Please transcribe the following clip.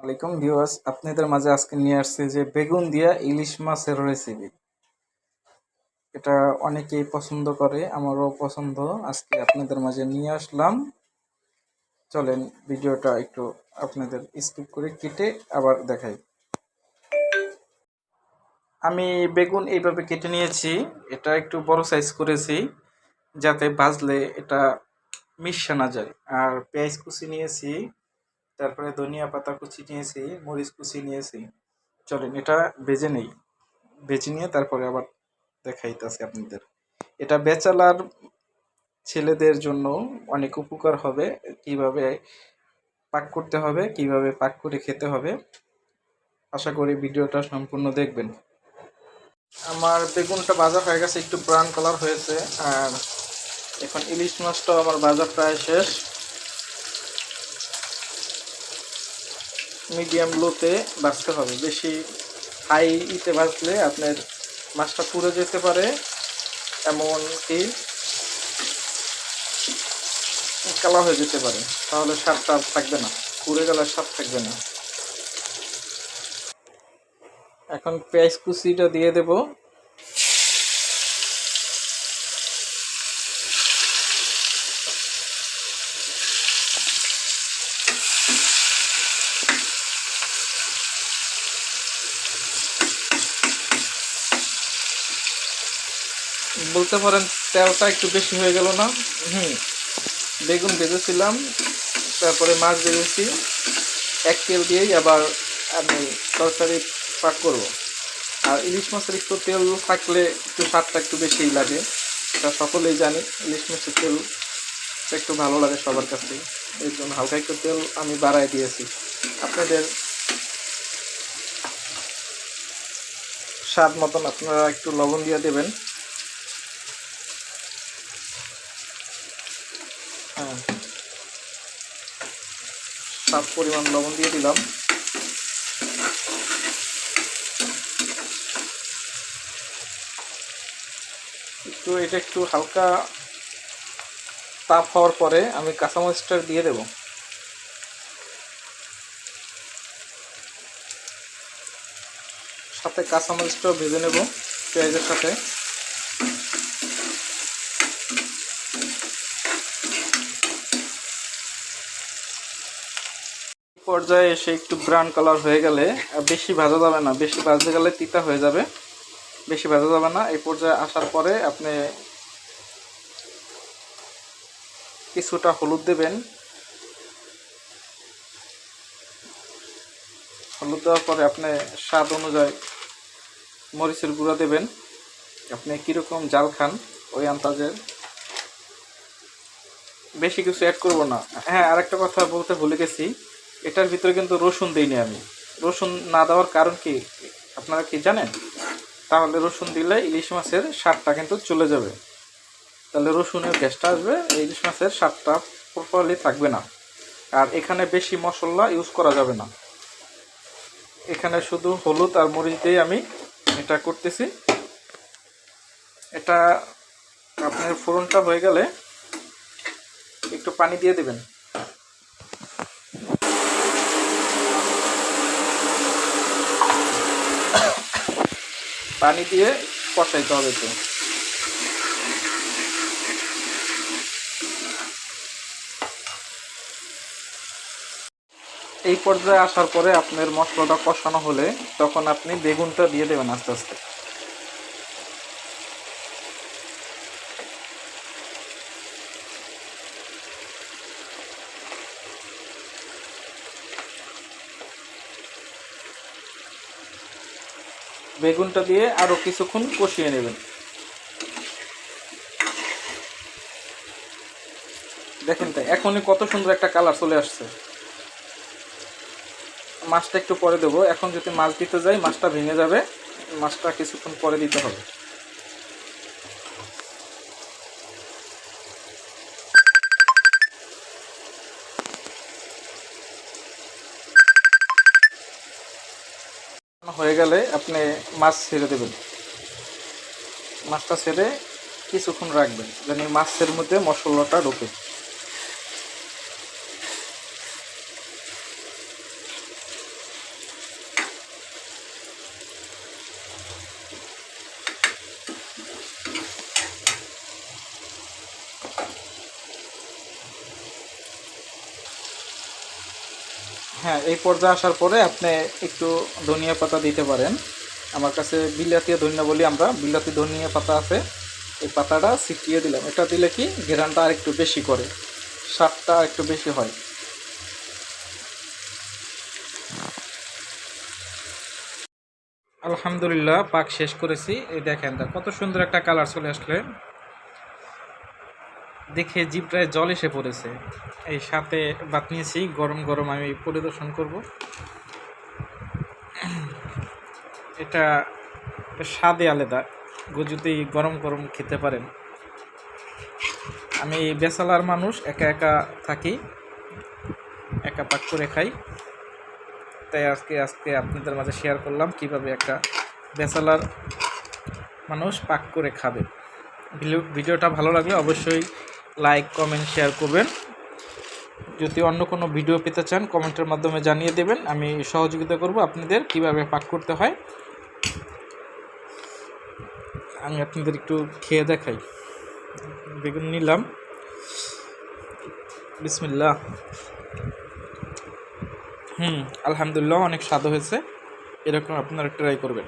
ওয়ালাইকুম ভিউয়ার্স, আপনাদের মাঝে আজকে নিয়ে আসছে যে বেগুন দিয়া ইলিশ মাছের রেসিপি এটা অনেকেই পছন্দ করে, আমারও পছন্দ। আজকে আপনাদের মাঝে নিয়ে আসলাম। চলেন ভিডিওটা একটু আপনাদের স্কিপ করে কেটে আবার দেখাই। আমি বেগুন এইভাবে কেটে নিয়েছি, এটা একটু বড় সাইজ করেছি, যাতে ভাজলে এটা মিশা না যায়। আর পেঁয়াজ কুচি নিয়েছি তারপরে ধনিয়া পাতা কুচি নিয়েছি মরিচ কুচি নিয়েছি চলেন এটা বেজে নেই। বেজে নিয়ে তারপরে আবার দেখাইতেছি আপনাদের। এটা বেচালার ছেলেদের জন্য অনেক উপকার হবে, কীভাবে পাক করতে হবে, কীভাবে পাক করে খেতে হবে। আশা করি ভিডিওটা সম্পূর্ণ দেখবেন। আমার বেগুনটা ভাজা হয়ে গেছে, একটু ব্রাউন কালার হয়েছে, আর এখন ইলিশ মাছটাও আমার ভাজা প্রায় শেষ। মিডিয়াম লোতে বাঁচতে হবে। বেশি হাই ইতে ভাজলে আপনার মাছটা পুড়ে যেতে পারে, এমনকি কালা হয়ে যেতে পারে। তাহলে স্বাদটা থাকবে না। পুড়ে গেলে স্বাদ থাকবে না। এখন পেঁয়াজ কুচিটা দিয়ে দেব। বলতে পারেন তেলটা একটু বেশি হয়ে গেল না। হুম, বেগুন ভেজেছিলাম, তারপরে মাছ ভেজেছি। এক তেল দিয়েই আবার আমি তরকারি পাক করব। আর ইলিশ মাছের একটু তেল থাকলে একটু স্বাদটা একটু বেশিই লাগে, তা সকলেই জানি ইলিশ মাছের তেল একটু ভালো লাগে সবার কাছে। এই জন্য হালকা একটু তেল আমি বাড়াই দিয়েছি। আপনাদের স্বাদ মতন আপনারা একটু লবণ দিয়ে দেবেন। সাত পরিমাণ লবণ দিয়ে দিলাম। একটু, এটা একটু হালকা তাপ হওয়ার পরে আমি কাঁচামরিচটা দিয়ে দেব। সাথে কাঁচামরিচটাও ভেজে নেব পেঁয়াজের সাথে। পর্যায়ে এসে একটু ব্রাউন কালার হয়ে গেলে বেশি ভাজা যাবে না, বেশি ভাজতে গেলে তিতা হয়ে যাবে, বেশি ভাজা যাবে না। এই পর্যায়ে আসার পরে আপনি কিছুটা হলুদ দেবেন। হলুদ দেওয়ার পরে আপনি স্বাদ অনুযায়ী মরিচের গুঁড়া দেবেন। আপনি কীরকম জাল খান ওই আন্দাজে বেশি কিছু অ্যাড করব না। হ্যাঁ আরেকটা কথা বলতে ভুলে গেছি। এটার ভিতরে কিন্তু রসুন দিইনি আমি। রসুন না দেওয়ার কারণ কি? আপনারা কি জানেন? তাহলে রসুন দিলে ইলিশ মাছের স্বাদটা কিন্তু চলে যাবে। তাহলে রসুনের গ্যাসটা আসবে, ইলিশ মাছের স্বাদটা প্রপারলি থাকবে না। আর এখানে বেশি মশলা ইউজ করা যাবে না। এখানে শুধু হলুদ আর মরিচ দিয়ে আমি এটা করতেছি। এটা আপনার ফোড়নটা হয়ে গেলে একটু পানি দিয়ে দেবেন। পানি দিয়ে কষাইতে হবে তো। এই পর্যায়ে আসার পরে আপনার মশলাটা কষানো হলে তখন আপনি বেগুনটা দিয়ে দেবেন আস্তে আস্তে। বেগুনটা দিয়ে আরও কিছুক্ষণ কষিয়ে নেবেন। দেখেন তাই এখনই কত সুন্দর একটা কালার চলে আসছে। মাছটা একটু পরে দেবো। এখন যদি মাছ দিতে যাই, মাছটা ভেঙে যাবে। মাছটা কিছুক্ষণ পরে দিতে হবে। হয়ে গেলে আপনি মাছ ছেড়ে দেবেন। মাছটা ছেড়ে কিছুক্ষণ রাখবেন। যেন মাছের মধ্যে মশলাটা ঢোকে। হ্যাঁ এই পর্যায়ে আসার পরে আপনি একটু ধনিয়া পাতা দিতে পারেন। আমার কাছে বিলাতি ধনিয়া বলি আমরা, বিলাতি ধনিয়া পাতা আছে। এই পাতাটা ছিটিয়ে দিলাম। এটা দিলে কি ঘেরানটা আর একটু বেশি করে, স্বাদটা একটু বেশি হয়। আলহামদুলিল্লাহ, পাক শেষ করেছি। এই দেখেন, কত সুন্দর একটা কালার চলে আসলে। দেখে জিভটায় জল এসে পড়েছে। এই সাথে বাত নিয়েছি, গরম গরম আমি পরিদর্শন করব। এটা স্বাদে আলাদা গো যদি গরম গরম খেতে পারেন। আমি বেসালার মানুষ, একা একা থাকি, একা পাক করে খাই। তাই আজকে আজকে আপনাদের মাঝে শেয়ার করলাম কীভাবে একটা বেসালার মানুষ পাক করে খাবে। ভিডিও- ভিডিওটা ভালো লাগলে অবশ্যই লাইক কমেন্ট শেয়ার করবেন। যদি অন্য কোনো ভিডিও পেতে চান কমেন্টের মাধ্যমে জানিয়ে দেবেন। আমি সহযোগিতা করব আপনাদের কীভাবে পাক করতে হয়। আমি আপনাদের একটু খেয়ে দেখাই। বেগুন নিলাম। বিসমিল্লাহ। হুম, আলহামদুলিল্লাহ, অনেক স্বাদ হয়েছে। এরকম আপনারা ট্রাই করবেন।